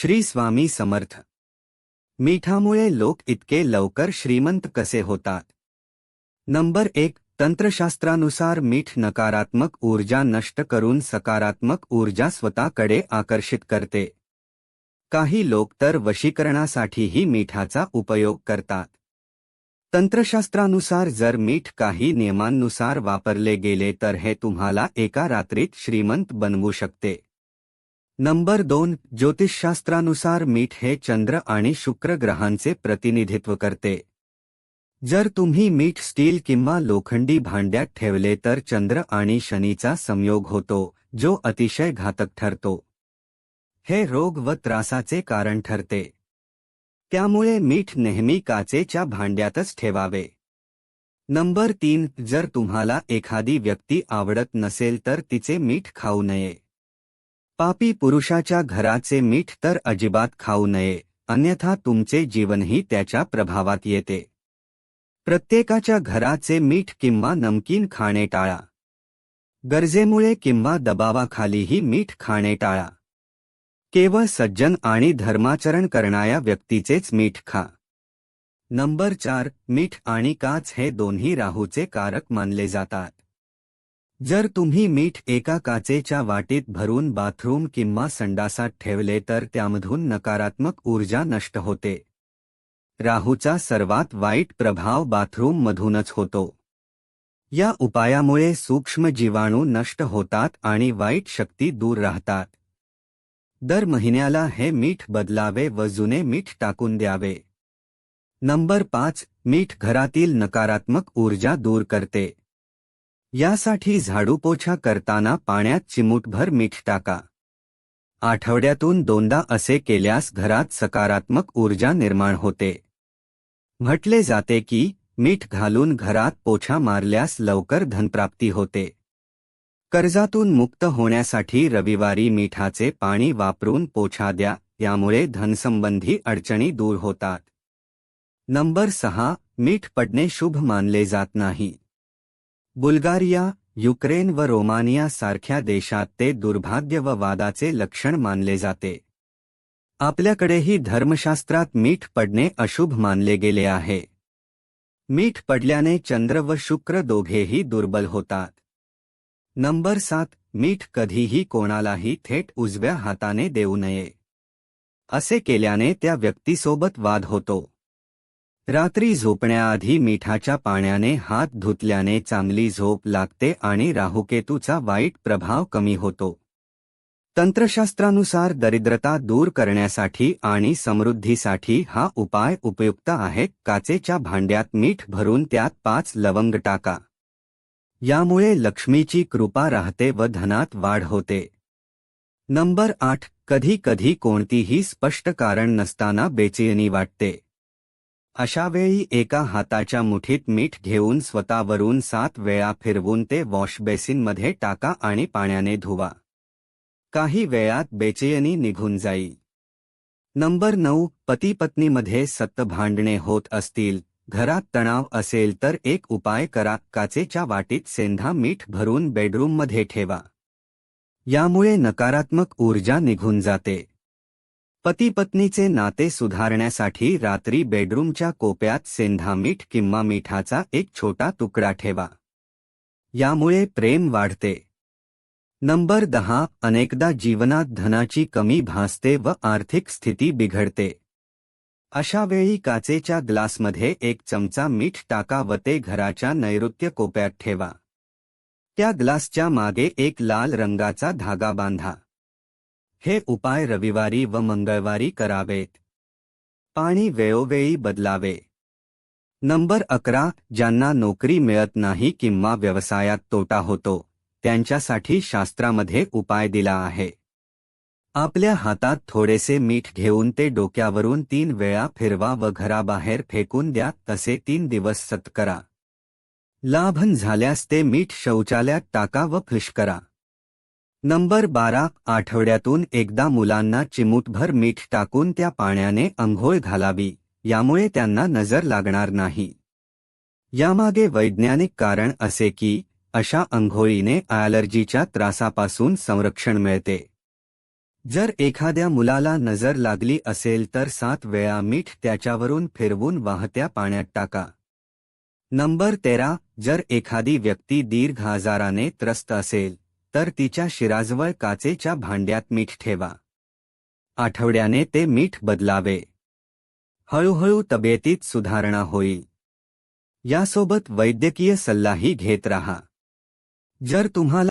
श्री स्वामी समर्थ. मिठामुळे लोक इतके लवकर श्रीमंत कसे होतात? नंबर एक तंत्रशास्त्रानुसार मीठ नकारात्मक ऊर्जा नष्ट करून सकारात्मक ऊर्जा स्वतःकडे आकर्षित करते. काही लोक तर वशीकरणासाठीही मिठाचा उपयोग करतात. तंत्रशास्त्रानुसार जर मीठ काही नियमांनुसार वापरले गेले तर हे तुम्हाला एका रात्रीत श्रीमंत बनवू शकते. नंबर दोन ज्योतिषशास्त्रानुसार मीठ हे चंद्र आणि शुक्र ग्रहांचे प्रतिनिधित्व करते. जर तुम्ही मीठ स्टील किंवा लोखंडी भांड्यात ठेवले तर चंद्र आणि शनीचा संयोग होतो जो अतिशय घातक ठरतो. हे रोग व त्रासाचे कारण ठरते. त्यामुळे मीठ नेहमी काचेच्या भांड्यातच ठेवावे. नंबर तीन जर तुम्हाला एखादी व्यक्ती आवडत नसेल तर तिचे मीठ खाऊ नये. पापी पुरुषाच्या घराचे मीठ तर अजिबात खाऊ नये अन्यथा तुमचे जीवनही त्याच्या प्रभावात येते. प्रत्येकाच्या घराचे मीठ किंवा नमकीन खाणे टाळा. गरजेमुळे किंवा दबावाखालीही मीठ खाणे टाळा. केवळ सज्जन आणि धर्माचरण करणाऱ्या व्यक्तीचेच मीठ खा. नंबर चार मीठ आणि काच हे दोन्ही राहूचे कारक मानले जातात. जर तुम्ही मीठ एका काचेच्या वाटीत भरून बाथरूम किंवा संडासात ठेवले तर त्यामधून नकारात्मक ऊर्जा नष्ट होते. राहूचा सर्वात वाईट प्रभाव बाथरूममधूनच होतो. या उपायामुळे सूक्ष्म जीवाणू नष्ट होतात आणि वाईट शक्ती दूर राहतात. दर महिन्याला हे मीठ बदलावे व जुने मीठ टाकून द्यावे. नंबर पाच मीठ घरातील नकारात्मक ऊर्जा दूर करते. यासाठी झाडूपोछा करताना पाण्यात चिमूटभर मीठ टाका. आठवड्यातून दोनदा असे केल्यास घरात सकारात्मक ऊर्जा निर्माण होते. म्हटले जाते की मीठ घालून घरात पोछा मारल्यास लवकर धनप्राप्ती होते. कर्जातून मुक्त होण्यासाठी रविवारी मिठाचे पाणी वापरून पोछा द्या यामुळे धनसंबंधी अडचणी दूर होतात. नंबर सहा मीठ पडणे शुभ मानले जात नाही. बुल्गारिया युक्रेन व रोमानिया सारख्या देशात ते दुर्भाग्य व वादाचे लक्षण मानले जाते. आपल्याकडेही धर्मशास्त्रात मीठ पडणे अशुभ मानले गेले आहे. मीठ पडल्याने चंद्र व शुक्र दोघेही दुर्बल होतात. नंबर सात मीठ कधीही कोणालाही थेट उजव्या हाताने देऊ नये. असे केल्याने त्या व्यक्तीसोबत वाद होतो. रात्री झोपण्याआधी मिठाच्या पाण्याने हात धुतल्याने चांगली झोप लागते आणि राहुकेतूचा वाईट प्रभाव कमी होतो. तंत्रशास्त्रानुसार दरिद्रता दूर करण्यासाठी आणि समृद्धीसाठी हा उपाय उपयुक्त आहे. काचेच्या भांड्यात मीठ भरून त्यात पाच लवंग टाका. यामुळे लक्ष्मीची कृपा राहते व धनात वाढ होते. नंबर आठ. कधी कधी कोणतीही स्पष्ट कारण नसताना बेचैनी वाटते. अशावेळी एका हाताच्या मुठीत मीठ घेऊन स्वतःवरून सात वेळा फिरवून ते वॉशबेसिनमध्ये टाका आणि पाण्याने धुवा. काही वेळात बेचैनी निघून जाई. नंबर नऊ पती पत्नीमध्ये सत्त भांडणे होत असतील घरात तणाव असेल तर एक उपाय करा काचेच्या वाटीत सेंधा मीठ भरून बेडरूममध्ये ठेवा. यामुळे नकारात्मक ऊर्जा निघून जाते. पती पत्नीचे नाते सुधारण्यासाठी रात्री बेडरूमच्या कोप्यात सेंधा मीठ किंवा मिठाचा एक छोटा तुकडा ठेवा. यामुळे प्रेम वाढते. नंबर दहा अनेकदा जीवनात धनाची कमी भासते व आर्थिक स्थिती बिघडते. अशा वेळी काचेच्या ग्लासमध्ये एक चमचा मीठ टाका व ते घराच्या नैऋत्य कोप्यात ठेवा. त्या ग्लासच्या मागे एक लाल रंगाचा धागा बांधा. हे उपाय रविवारी व मंगळवारी करावेत. पाणी वेळोवेळी बदलावे. नंबर अकरा ज्यांना नोकरी मिळत नाही किंवा व्यवसायात तोटा होतो त्यांच्यासाठी शास्त्रामध्ये उपाय दिला आहे. आपल्या हातात थोडेसे मीठ घेऊन ते डोक्यावरून तीन वेळा फिरवा व घराबाहेर फेकून द्या तसे तीन दिवस सत्करा. लाभन झाल्यास ते मीठ शौचालयात टाका व फिश करा. नंबर बारा आठवड्यातून एकदा मुलांना चिमूटभर मीठ टाकून त्या पाण्याने अंघोळ घालावी यामुळे त्यांना नजर लागणार नाही. यामागे वैज्ञानिक कारण असे की अशा अंघोळीने ॲलर्जीच्या त्रासापासून संरक्षण मिळते. जर एखाद्या मुलाला नजर लागली असेल तर सात वेळा मीठ त्याच्यावरून फिरवून वाहत्या पाण्यात टाका. नंबर तेरा जर एखादी व्यक्ती दीर्घ आजाराने त्रस्त असेल तर तिच्या शिराजवळ काचेच्या भांड्यात मीठ ठेवा. आठवड्याने ते मीठ बदलावे. हळूहळू तब्येतीत सुधारणा होईल. यासोबत वैद्यकीय सल्लाही घेत राहा. जर तुम्हाला